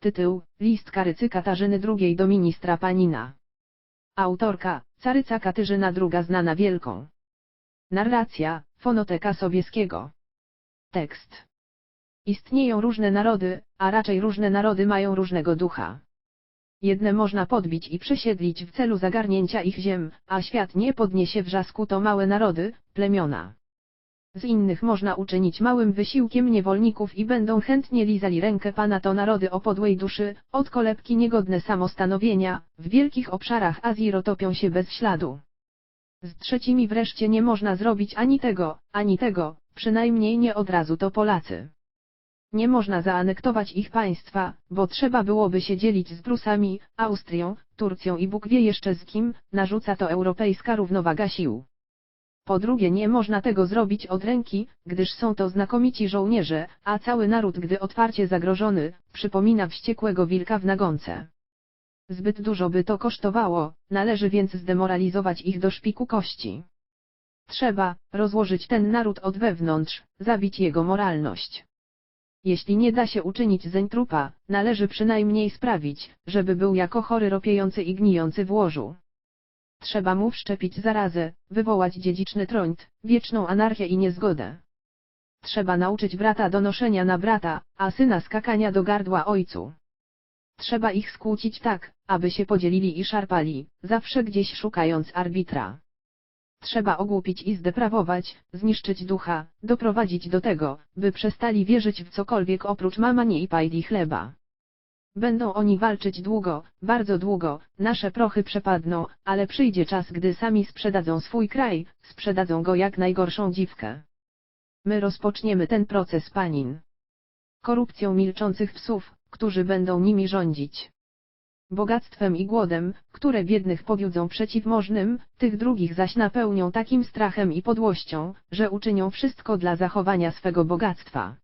Tytuł, List Karycy Katarzyny II do ministra Panina. Autorka, Caryca Katarzyna II znana wielką. Narracja, Fonoteka Sobieskiego. Tekst. Istnieją różne narody, a raczej różne narody mają różnego ducha. Jedne można podbić i przesiedlić w celu zagarnięcia ich ziem, a świat nie podniesie wrzasku to małe narody, plemiona. Z innych można uczynić małym wysiłkiem niewolników i będą chętnie lizali rękę Pana to narody o podłej duszy, od kolebki niegodne samostanowienia, w wielkich obszarach Azji rotopią się bez śladu. Z trzecimi wreszcie nie można zrobić ani tego, ani tego, przynajmniej nie od razu to Polacy. Nie można zaanektować ich państwa, bo trzeba byłoby się dzielić z Prusami, Austrią, Turcją i Bóg wie jeszcze z kim, narzuca to europejska równowaga sił. Po drugie nie można tego zrobić od ręki, gdyż są to znakomici żołnierze, a cały naród gdy otwarcie zagrożony, przypomina wściekłego wilka w nagonce. Zbyt dużo by to kosztowało, należy więc zdemoralizować ich do szpiku kości. Trzeba rozłożyć ten naród od wewnątrz, zabić jego moralność. Jeśli nie da się uczynić zeń trupa, należy przynajmniej sprawić, żeby był jako chory ropiejący i gnijący w łożu. Trzeba mu wszczepić zarazę, wywołać dziedziczny trąd, wieczną anarchię i niezgodę. Trzeba nauczyć brata do noszenia na brata, a syna skakania do gardła ojcu. Trzeba ich skłócić tak, aby się podzielili i szarpali, zawsze gdzieś szukając arbitra. Trzeba ogłupić i zdeprawować, zniszczyć ducha, doprowadzić do tego, by przestali wierzyć w cokolwiek oprócz mamani i pajdi chleba. Będą oni walczyć długo, bardzo długo, nasze prochy przepadną, ale przyjdzie czas gdy sami sprzedadzą swój kraj, sprzedadzą go jak najgorszą dziwkę. My rozpoczniemy ten proces panin. Korupcją milczących psów, którzy będą nimi rządzić. Bogactwem i głodem, które biednych powiódzą przeciwmożnym, tych drugich zaś napełnią takim strachem i podłością, że uczynią wszystko dla zachowania swego bogactwa.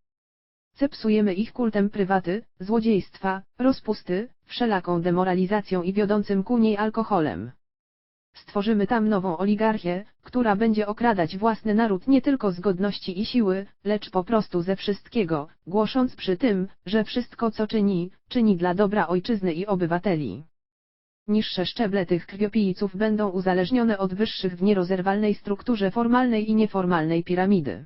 Cepsujemy ich kultem prywaty, złodziejstwa, rozpusty, wszelaką demoralizacją i wiodącym ku niej alkoholem. Stworzymy tam nową oligarchię, która będzie okradać własny naród nie tylko z godności i siły, lecz po prostu ze wszystkiego, głosząc przy tym, że wszystko co czyni, czyni dla dobra ojczyzny i obywateli. Niższe szczeble tych krwiopijców będą uzależnione od wyższych w nierozerwalnej strukturze formalnej i nieformalnej piramidy.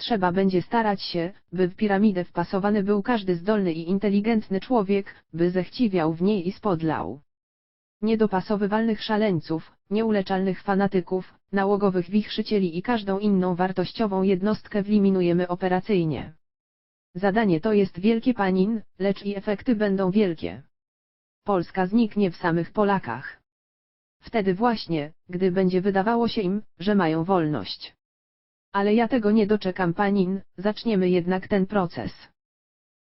Trzeba będzie starać się, by w piramidę wpasowany był każdy zdolny i inteligentny człowiek, by zechciwiał w niej i spodlał. Niedopasowywalnych szaleńców, nieuleczalnych fanatyków, nałogowych wichrzycieli i każdą inną wartościową jednostkę wyeliminujemy operacyjnie. Zadanie to jest wielkie panin, lecz i efekty będą wielkie. Polska zniknie w samych Polakach. Wtedy właśnie, gdy będzie wydawało się im, że mają wolność. Ale ja tego nie doczekam panin, zaczniemy jednak ten proces.